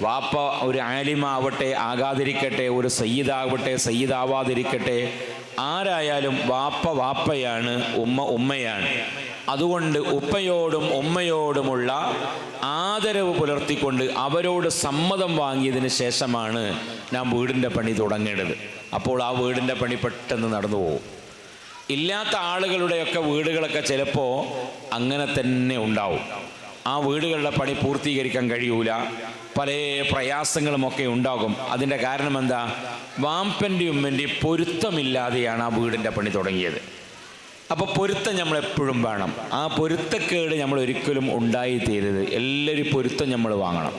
വാപ്പ ഒരു ആലിമാവട്ടെ ആകാതിരിക്കട്ടെ ഒരു സയ്യിദാവട്ടെ സയ്യിദാവാതിരിക്കട്ടെ. ആരായാലും വാപ്പ വാപ്പയാണ് ഉമ്മ ഉമ്മയാണ്. അതുകൊണ്ട് ഉപ്പയോടും ഉമ്മയോടുമുള്ള ആദരവ് പുലർത്തിക്കൊണ്ട് അവരോട് സമ്മതം വാങ്ങിയതിന് ശേഷമാണ് ഞാൻ വീടിന്റെ പണി തുടങ്ങേണ്ടത്. അപ്പോൾ ആ വീടിന്റെ പണി പെട്ടെന്ന് നടന്നു പോകും. ഇല്ലാത്ത ആളുകളുടെയൊക്കെ വീടുകളൊക്കെ ചിലപ്പോൾ അങ്ങനെ തന്നെ ഉണ്ടാവും. ആ വീടുകളുടെ പണി പൂർത്തീകരിക്കാൻ കഴിയൂല. പല പ്രയാസങ്ങളുമൊക്കെ ഉണ്ടാകും. അതിന്റെ കാരണം എന്താ വാമ്പന്റെയും ഉമ്മന്റെയും പൊരുത്തമില്ലാതെയാണ് ആ വീടിന്റെ പണി തുടങ്ങിയത്. അപ്പോൾ പൊരുത്തം നമ്മൾ എപ്പോഴും വേണം. ആ പൊരുത്തക്കേട് നമ്മൾ ഒരിക്കലും ഉണ്ടായി തീരരുത്. എല്ലാവരും പൊരുത്തം നമ്മൾ വാങ്ങണം.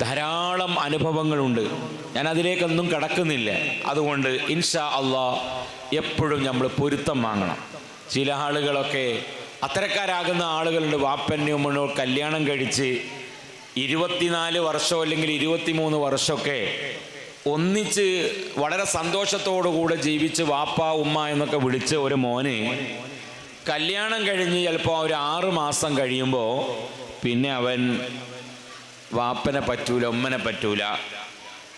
ധാരാളം അനുഭവങ്ങളുണ്ട്. ഞാൻ അതിലേക്കൊന്നും കടക്കുന്നില്ല. അതുകൊണ്ട് ഇൻഷാ അള്ളാ എപ്പോഴും നമ്മൾ പൊരുത്തം വാങ്ങണം. ചില ആളുകളൊക്കെ അത്തരക്കാരാകുന്ന ആളുകളുണ്ട്. വാപ്പന്റെയും ഉമ്മനോ കല്യാണം കഴിച്ച് ഇരുപത്തിനാല് വർഷം അല്ലെങ്കിൽ ഇരുപത്തിമൂന്ന് വർഷമൊക്കെ ഒന്നിച്ച് വളരെ സന്തോഷത്തോടു കൂടെ ജീവിച്ച് വാപ്പ ഉമ്മ എന്നൊക്കെ വിളിച്ച് ഒരു മോന് കല്യാണം കഴിഞ്ഞ് ചിലപ്പോൾ ഒരു ആറ് മാസം കഴിയുമ്പോൾ പിന്നെ അവൻ വാപ്പനെ പറ്റൂല ഉമ്മനെ പറ്റൂല.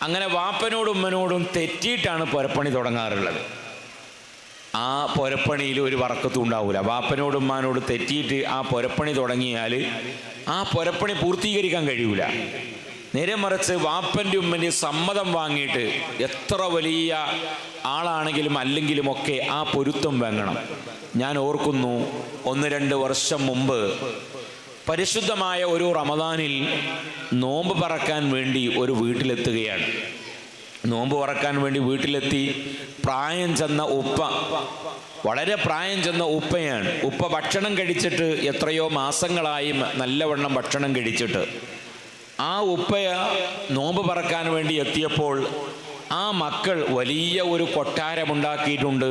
അങ്ങനെ വാപ്പനോടും ഉമ്മനോടും തെറ്റിയിട്ടാണ് പുരപ്പണി തുടങ്ങാറുള്ളത്. ആ പുരപ്പണിയിൽ ഒരു വറക്കത്തും ഉണ്ടാവില്ല വാപ്പനോടും ഉമ്മാനോട് തെറ്റിയിട്ട് ആ പുരപ്പണി തുടങ്ങിയാൽ ആ പുരപ്പണി പൂർത്തീകരിക്കാൻ കഴിയൂല. നേരെ മറിച്ച് വാപ്പന്റെ ഉമ്മന്റെ സമ്മതം വാങ്ങിയിട്ട് എത്ര വലിയ ആളാണെങ്കിലും അല്ലെങ്കിലും ഒക്കെ ആ പൊരുത്തം വാങ്ങണം ഞാൻ ഓർക്കുന്നു ഒന്ന് രണ്ട് വർഷം മുമ്പ് പരിശുദ്ധമായ ഒരു റമദാനിൽ നോമ്പ് പറക്കാൻ വേണ്ടി ഒരു വീട്ടിലെത്തുകയാണ്. നോമ്പ് പറക്കാൻ വേണ്ടി വീട്ടിലെത്തി പ്രായം ചെന്ന ഉപ്പ. വളരെ പ്രായം ചെന്ന ഉപ്പയാണ്. ഉപ്പ ഭക്ഷണം കഴിച്ചിട്ട് എത്രയോ മാസങ്ങളായി നല്ലവണ്ണം ഭക്ഷണം കഴിച്ചിട്ട്. ആ ഉപ്പയ നോമ്പ് പറക്കാൻ വേണ്ടി എത്തിയപ്പോൾ ആ മക്കൾ വലിയ ഒരു കൊട്ടാരമുണ്ടാക്കിയിട്ടുണ്ട്.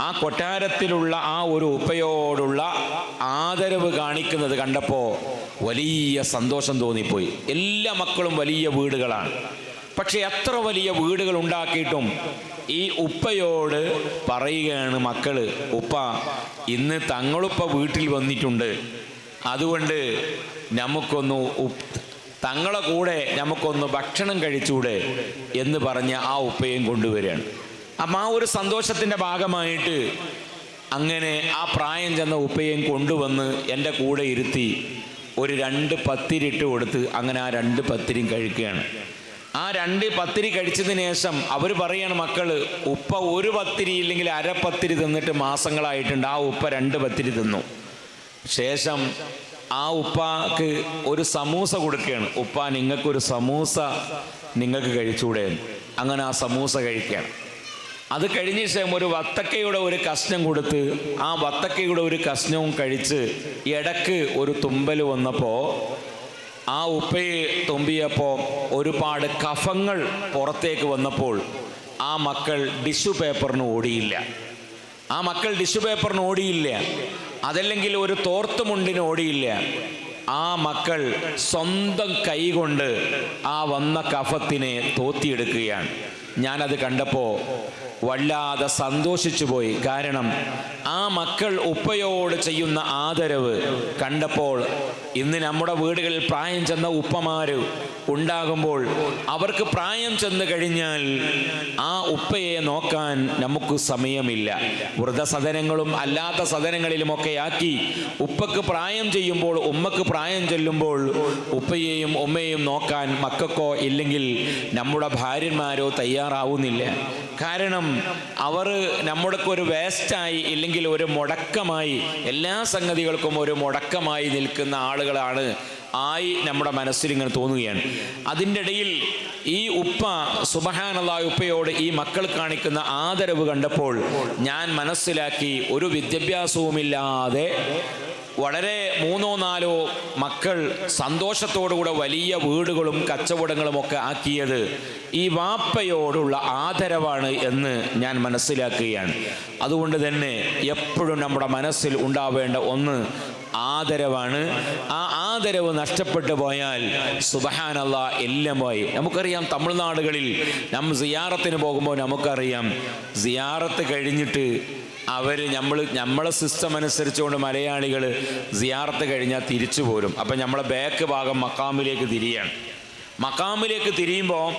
ആ കൊട്ടാരത്തിലുള്ള ആ ഒരു ഉപ്പയോടുള്ള ആദരവ് കാണിക്കുന്നത് കണ്ടപ്പോൾ വലിയ സന്തോഷം തോന്നിപ്പോയി. എല്ലാ മക്കളും വലിയ വീടുകളാണ്. പക്ഷെ എത്ര വലിയ വീടുകൾ ഉണ്ടാക്കിയിട്ടും ഈ ഉപ്പയോട് പറയുകയാണ് മക്കൾ ഉപ്പ ഇന്ന് തങ്ങളുപ്പ വീട്ടിൽ വന്നിട്ടുണ്ട്. അതുകൊണ്ട് നമുക്കൊന്ന് തങ്ങളെ കൂടെ നമുക്കൊന്ന് ഭക്ഷണം കഴിച്ചൂടെ എന്ന് പറഞ്ഞ് ആ ഉപ്പയും കൊണ്ടുവരികയാണ്. അപ്പം ആ ഒരു സന്തോഷത്തിന്റെ ഭാഗമായിട്ട് അങ്ങനെ ആ പ്രായം ചെന്ന ഉപ്പയും കൊണ്ടുവന്ന് എന്റെ കൂടെ ഇരുത്തി ഒരു രണ്ട് പത്തിരിട്ട് കൊടുത്ത് അങ്ങനെ ആ രണ്ട് പത്തിരിയും കഴിക്കുകയാണ്. ആ രണ്ട് പത്തിരി കഴിച്ചതിന് ശേഷം അവർ പറയാണ് മക്കൾ ഉപ്പ ഒരു പത്തിരി ഇല്ലെങ്കിൽ അരപ്പത്തിരി പത്തിരി തിന്നിട്ട് മാസങ്ങളായിട്ടുണ്ട്. ആ ഉപ്പ രണ്ട് പത്തിരി തിന്നു. ശേഷം ആ ഉപ്പാക്ക് ഒരു സമൂസ കൊടുക്കുകയാണ്. ഉപ്പ നിങ്ങൾക്കൊരു സമൂസ നിങ്ങൾക്ക് കഴിച്ചുകൂടെ. അങ്ങനെ ആ സമൂസ കഴിക്കുകയാണ്. അത് കഴിഞ്ഞ ശേഷം ഒരു വത്തക്കയുടെ ഒരു കഷ്ണം കൊടുത്ത് ആ വത്തക്കയുടെ ഒരു കഷ്ണവും കഴിച്ച് ഇടയ്ക്ക് ഒരു തുമ്പൽ വന്നപ്പോൾ ആ ഉപ്പയെ തുമ്പിയപ്പോൾ ഒരുപാട് കഫങ്ങൾ പുറത്തേക്ക് വന്നപ്പോൾ ആ മക്കൾ ടിഷ്യൂ പേപ്പറിന് ഓടിയില്ല. ആ മക്കൾ ടിഷ്യൂ പേപ്പറിന് ഓടിയില്ല. അതല്ലെങ്കിൽ ഒരു തോർത്തുമുണ്ടിന് ഓടിയില്ല. ആ മക്കൾ സ്വന്തം കൈകൊണ്ട് ആ വന്ന കഫത്തിനെ തോത്തിയെടുക്കുകയാണ്. ഞാനത് കണ്ടപ്പോൾ വല്ലാതെ സന്തോഷിച്ചു പോയി. കാരണം ആ മക്കൾ ഉപ്പയോട് ചെയ്യുന്ന ആദരവ് കണ്ടപ്പോൾ ഇന്ന് നമ്മുടെ വീടുകളിൽ പ്രായം ചെന്ന ഉപ്പമാര് ഉണ്ടാകുമ്പോൾ അവർക്ക് പ്രായം ചെന്ന് കഴിഞ്ഞാൽ ആ ഉപ്പയെ നോക്കാൻ നമുക്ക് സമയമില്ല. വൃദ്ധസദനങ്ങളും അല്ലാത്ത സദനങ്ങളിലുമൊക്കെ ആക്കി ഉപ്പക്ക് പ്രായം ചെയ്യുമ്പോൾ ഉമ്മക്ക് പ്രായം ചെല്ലുമ്പോൾ ഉപ്പയെയും ഉമ്മയെയും നോക്കാൻ മക്കൾക്കോ ഇല്ലെങ്കിൽ നമ്മുടെ ഭാര്യന്മാരോ തയ്യാറാവുന്നില്ല. കാരണം അവർ നമ്മുടെക്ക് ഒരു വേസ്റ്റായി ഇല്ലെങ്കിൽ ഒരു മുടക്കമായി എല്ലാ സംഗതികൾക്കും ഒരു മുടക്കമായി നിൽക്കുന്ന ആളുകളാണ് ആയി നമ്മുടെ മനസ്സിൽ ഇങ്ങനെ തോന്നുകയാണ്. അതിന്റെ ഇടയിൽ ഈ ഉപ്പ സുബഹാനുള്ള ഉപ്പയോട് ഈ മക്കൾ കാണിക്കുന്ന ആദരവ് കണ്ടപ്പോൾ ഞാൻ മനസ്സിലാക്കി ഒരു വിദ്യാഭ്യാസവുമില്ലാതെ വളരെ മൂന്നോ നാലോ മക്കൾ സന്തോഷത്തോടുകൂടെ വലിയ വീടുകളും കച്ചവടങ്ങളും ഒക്കെ ആക്കിയത് ഈ വാപ്പയോടുള്ള ആദരവാണ് എന്ന് ഞാൻ മനസ്സിലാക്കുകയാണ്. അതുകൊണ്ട് തന്നെ എപ്പോഴും നമ്മുടെ മനസ്സിൽ ഉണ്ടാവേണ്ട ഒന്ന് ആദരവാണ്. ആ ആദരവ് നഷ്ടപ്പെട്ടു പോയാൽ സുബഹാനല്ല എല്ലാം പോയി നമുക്കറിയാം തമിഴ്നാടുകളിൽ നാം സിയാറത്തിന് പോകുമ്പോൾ നമുക്കറിയാം സിയാറത്ത് കഴിഞ്ഞിട്ട് അവർ നമ്മൾ നമ്മളെ സിസ്റ്റം അനുസരിച്ചുകൊണ്ട് മലയാളികൾ സിയാറത്ത് കഴിഞ്ഞാൽ തിരിച്ചു പോരും. അപ്പം നമ്മളെ ബാക്ക് ഭാഗം മക്കാമിലേക്ക് തിരിയാണ്. മക്കാമിലേക്ക് തിരിയുമ്പോൾ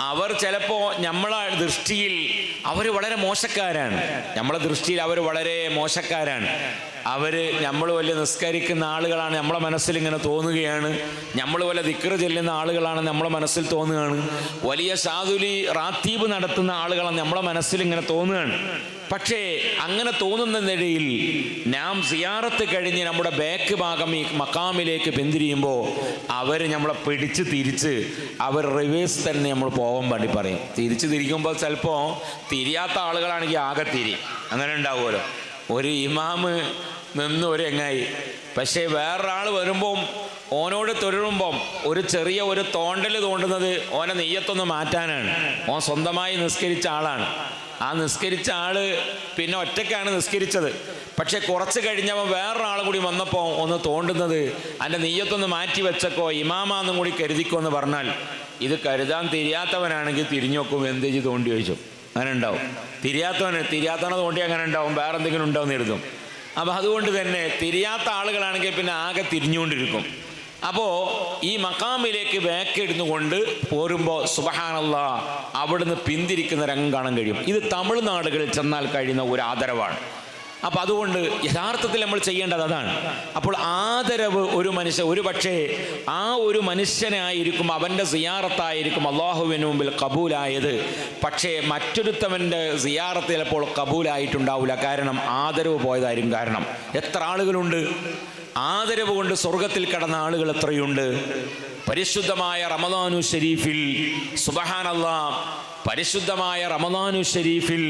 അവർ ചിലപ്പോൾ നമ്മളെ ദൃഷ്ടിയിൽ അവർ വളരെ മോശക്കാരാണ്. നമ്മളെ ദൃഷ്ടിയിൽ അവർ വളരെ മോശക്കാരാണ്. അവർ നമ്മൾ വലിയ നിസ്കരിക്കുന്ന ആളുകളാണ് നമ്മളെ മനസ്സിൽ ഇങ്ങനെ തോന്നുകയാണ്. നമ്മൾ വല്ല ദിക്റ് ചെല്ലുന്ന ആളുകളാണ് നമ്മളെ മനസ്സിൽ തോന്നുകയാണ്. വലിയ സാധുലി റാത്തീബ് നടത്തുന്ന ആളുകളാണ് നമ്മളെ മനസ്സിൽ ഇങ്ങനെ തോന്നുകയാണ്. പക്ഷേ അങ്ങനെ തോന്നുന്ന തോന്നുന്നതിനിടയിൽ നാം സിയാറത്ത് കഴിഞ്ഞ് നമ്മുടെ ബാക്ക് ഭാഗം ഈ മക്കാമിലേക്ക് പിന്തിരിയുമ്പോൾ അവർ നമ്മളെ പിടിച്ച് തിരിച്ച് അവർ റിവേഴ്സ് തന്നെ നമ്മൾ പോകാൻ വേണ്ടി പറയും. തിരിച്ച് തിരിക്കുമ്പോൾ ചിലപ്പോൾ തിരിയാത്ത ആളുകളാണെങ്കിൽ ആകെ തിരി അങ്ങനെ ഉണ്ടാവുമല്ലോ. ഒരു ഇമാമ് നിന്ന് ഒരു എങ്ങായി പക്ഷേ വേറൊരാൾ വരുമ്പം ഓനോട് തൊഴിലുമ്പം ഒരു ചെറിയ ഒരു തോണ്ടൽ തോണ്ടുന്നത് ഓനെ നെയ്യത്തൊന്ന് മാറ്റാനാണ്. ഓൻ സ്വന്തമായി നിസ്കരിച്ച ആളാണ്. ആ നിസ്കരിച്ച ആൾ പിന്നെ ഒറ്റയ്ക്കാണ് നിസ്കരിച്ചത്. പക്ഷെ കുറച്ച് കഴിഞ്ഞവൻ വേറൊരാൾ കൂടി വന്നപ്പോൾ ഒന്ന് തോണ്ടുന്നത് അതിന്റെ നെയ്യത്തൊന്ന് മാറ്റി വെച്ചക്കോ ഇമാമാന്നും കൂടി കരുതിക്കോ എന്ന് പറഞ്ഞാൽ ഇത് കരുതാൻ തിരിയാത്തവനാണെങ്കിൽ തിരിഞ്ഞു നോക്കും ചെയ്ത് തോണ്ടി ചോദിച്ചു. അങ്ങനെ ഉണ്ടാവും. തിരിയാത്തവന് തിരിയാത്തവനെ തോണ്ടി അങ്ങനെ ഉണ്ടാവും. വേറെ എന്തെങ്കിലും ഉണ്ടാവും എഴുതും. അപ്പം അതുകൊണ്ട് തന്നെ തിരിയാത്ത ആളുകളാണെങ്കിൽ പിന്നെ ആകെ തിരിഞ്ഞുകൊണ്ടിരിക്കും. അപ്പോൾ ഈ മക്കാമിലേക്ക് വേക്കെടുന്നു കൊണ്ട് പോരുമ്പോൾ സുബഹാനല്ല അവിടുന്ന് പിന്തിരിക്കുന്ന രംഗം കാണാൻ കഴിയും. ഇത് തമിഴ്നാടുകളിൽ ചെന്നാൽ കഴിയുന്ന ഒരു ആദരവാണ്. അപ്പം അതുകൊണ്ട് യഥാർത്ഥത്തിൽ നമ്മൾ ചെയ്യേണ്ടത് അതാണ്. അപ്പോൾ ആദരവ് ഒരു മനുഷ്യ ഒരു പക്ഷേ ആ ഒരു മനുഷ്യനായിരിക്കും അവന്റെ സിയാറത്തായിരിക്കും അള്ളാഹുവിന് മുമ്പിൽ കബൂലായത്. പക്ഷേ മറ്റൊരുത്തവന്റെ സിയാറത്ത് ചിലപ്പോൾ കബൂലായിട്ടുണ്ടാവില്ല കാരണം ആദരവ് പോയതായിരിക്കും കാരണം. എത്ര ആളുകളുണ്ട്? ആദരവ് കൊണ്ട് സ്വർഗത്തിൽ കടന്ന ആളുകൾ എത്രയുണ്ട്? പരിശുദ്ധമായ റമദാനു ഷരീഫിൽ സുബഹാനല്ല പരിശുദ്ധമായ റമദാനു ഷരീഫിൽ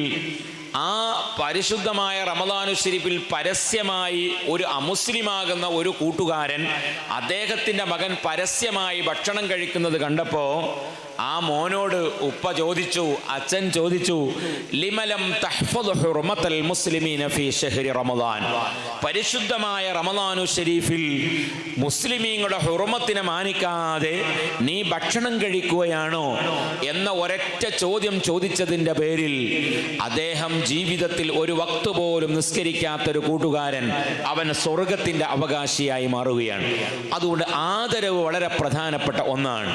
ആ പരിശുദ്ധമായ റമദാനു ഷരീഫിൽ പരസ്യമായി ഒരു അമുസ്ലിമാകുന്ന ഒരു കൂട്ടുകാരൻ അദ്ദേഹത്തിന്റെ മകൻ പരസ്യമായി ഭക്ഷണം കഴിക്കുന്നത് കണ്ടപ്പോൾ ആ മോനോട് ഉപ്പ ചോദിച്ചു അച്ഛൻ ചോദിച്ചു ലിമലം ഹുർമത്തൽ മുസ്ലിമീന ഫീ ഷഹ്രി റമദാൻ? പരിശുദ്ധമായ റമദാനു ഷരീഫിൽ മുസ്ലിമീങ്ങളുടെ ഹുർമത്തിനെ മാനിക്കാതെ നീ ഭക്ഷണം കഴിക്കുകയാണോ എന്ന ഒരൊറ്റ ചോദ്യം ചോദിച്ചതിന്റെ പേരിൽ അദ്ദേഹം ജീവിതത്തിൽ ഒരു വക്ത് പോലും നിസ്കരിക്കാത്തൊരു കൂട്ടുകാരൻ അവൻ സ്വർഗത്തിന്റെ അവകാശിയായി മാറുകയാണ്. അതുകൊണ്ട് ആദരവ് വളരെ പ്രധാനപ്പെട്ട ഒന്നാണ്.